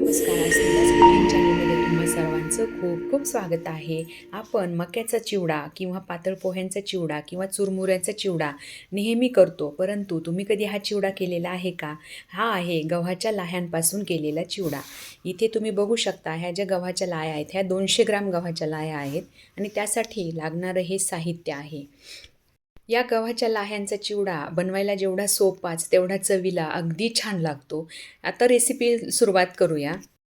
नमस्कार कुकिंग चॅनलमध्ये तुम्हा सर्वांचं खूप खूप स्वागत आहे. आपण मक्याचा चिवडा किंवा पातळ पोह्यांचा चिवडा किंवा चुरमुऱ्याचा चिवडा नेहमी करतो परंतु तुम्ही कधी हा चिवडा केलेला आहे का? हा आहे गव्हाच्या लाह्यांपासून केलेला चिवडा. इथे तुम्ही बघू शकता ह्या ज्या गव्हाच्या लाया आहेत ह्या दोनशे ग्राम गव्हाच्या लाया आहेत आणि त्यासाठी लागणारं हे साहित्य आहे. या गव्हाच्या लाह्यांचा चिवडा बनवायला जेवढा सोपाच तेवढा चवीला अगदी छान लागतो. आता रेसिपी सुरुवात करूया.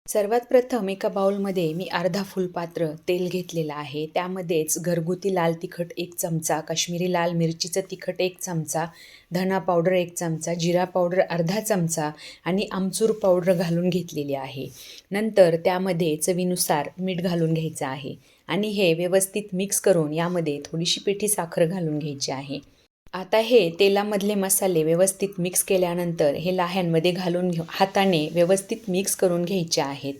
सर्वात प्रथम एका बाउलमध्ये मी अर्धा फुलपात्र तेल घेतलेलं आहे. त्यामध्येच घरगुती लाल तिखट एक चमचा काश्मीरी लाल मिरचीचं तिखट एक चमचा धना पावडर एक चमचा जिरा पावडर अर्धा चमचा आणि आमचूर पावडर घालून घेतलेली आहे. नंतर त्यामध्ये चवीनुसार मीठ घालून घ्यायचं आहे. आणि हे व्यवस्थित मिक्स करून यामध्ये थोडीशी पिठी साखर घालून घ्यायची आहे. आता हे तेलामधले मसाले व्यवस्थित मिक्स केल्यानंतर हे लाह्यांमध्ये घालून घेऊ हाताने व्यवस्थित मिक्स करून घ्यायचे आहेत.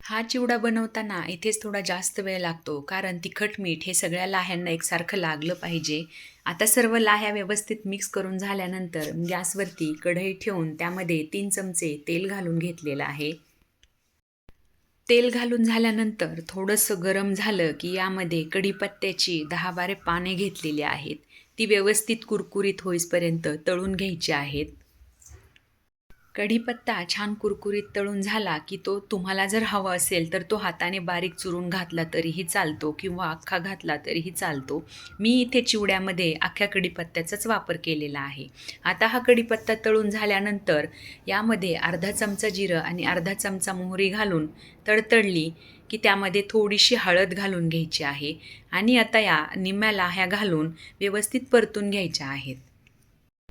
हा चिवडा बनवताना इथेच थोडा जास्त वेळ लागतो कारण तिखट मीठ हे सगळ्या लाह्यांना एकसारखं लागलं पाहिजे. आता सर्व लाह्या व्यवस्थित मिक्स करून झाल्यानंतर गॅसवरती कढई ठेवून त्यामध्ये तीन चमचे तेल घालून घेतलेलं आहे. तेल घालून झाल्यानंतर थोडंसं गरम झालं की यामध्ये कढीपत्त्याची दहा बारे पाने घेतलेली आहेत. ती व्यवस्थित कुरकुरीत होईपर्यंत तळून घ्यायची आहेत. कढीपत्ता छान कुरकुरीत तळून झाला की तो तुम्हाला जर हवा असेल तर तो हाताने बारीक चुरून घातला तरीही चालतो किंवा अख्खा घातला तरीही चालतो. मी इथे चिवड्यामध्ये अख्ख्या कढीपत्त्याचाच वापर केलेला आहे. आता हा कढीपत्ता तळून झाल्यानंतर यामध्ये अर्धा चमचा जिरं आणि अर्धा चमचा मोहरी घालून तडतडली की त्यामध्ये थोडीशी हळद घालून घ्यायची आहे आणि आता या निम्म्या लाह्या घालून व्यवस्थित परतून घ्यायच्या आहेत.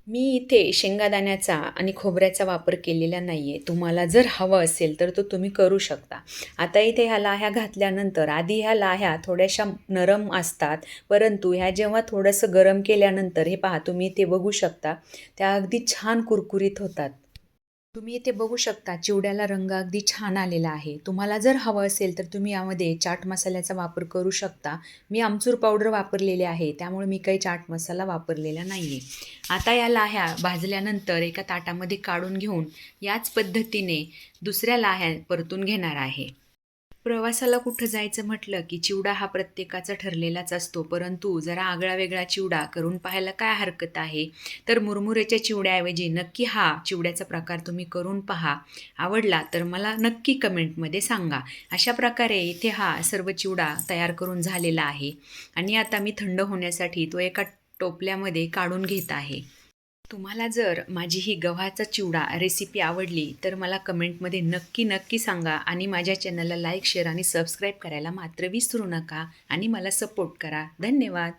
मी इथे शेंगादाण्याचा आणि खोबऱ्याचा वापर केलेला नाही आहे तुम्हाला जर हवं असेल तर तो तुम्ही करू शकता. आता इथे ह्या लाह्या घातल्यानंतर आधी ह्या लाह्या थोड्याशा नरम असतात परंतु ह्या जेव्हा थोडंसं गरम केल्यानंतर हे पहा तुम्ही इथे बघू शकता त्या अगदी छान कुरकुरीत होतात. तुम्ही इथे बघू शकता चिवड्याला रंग अगदी छान आलेला आहे. तुम्हाला जर हवं असेल तर तुम्ही यामध्ये चाट मसाल्याचा वापर करू शकता. मी आमचूर पावडर वापरलेले आहे त्यामुळे मी काही चाट मसाला वापरलेला नाही आहे आता या लाह्या भाजल्यानंतर एका ताटामध्ये काढून घेऊन याच पद्धतीने दुसऱ्या लाह्या परतून घेणार आहे. प्रवासाला कुठं जायचं म्हटलं की चिवडा हा प्रत्येकाचा ठरलेलाच असतो. परंतु जरा आगळा वेगळा चिवडा करून पाहायला काय हरकत आहे? तर मुरमुऱ्याच्या चिवड्याऐवजी नक्की हा चिवड्याचा प्रकार तुम्ही करून पहा. आवडला तर मला नक्की कमेंटमध्ये सांगा. अशा प्रकारे इथे हा सर्व चिवडा तयार करून झालेला आहे. आणि आता मी थंड होण्यासाठी तो एका टोपल्यामध्ये काढून घेत आहे. तुम्हाला जर माझी ही गव्हाचा चिवडा रेसिपी आवडली तर मला कमेंटमध्ये नक्की नक्की सांगा आणि माझ्या चॅनलला लाईक शेअर आणि सबस्क्राईब करायला मात्र विसरू नका आणि मला सपोर्ट करा. धन्यवाद.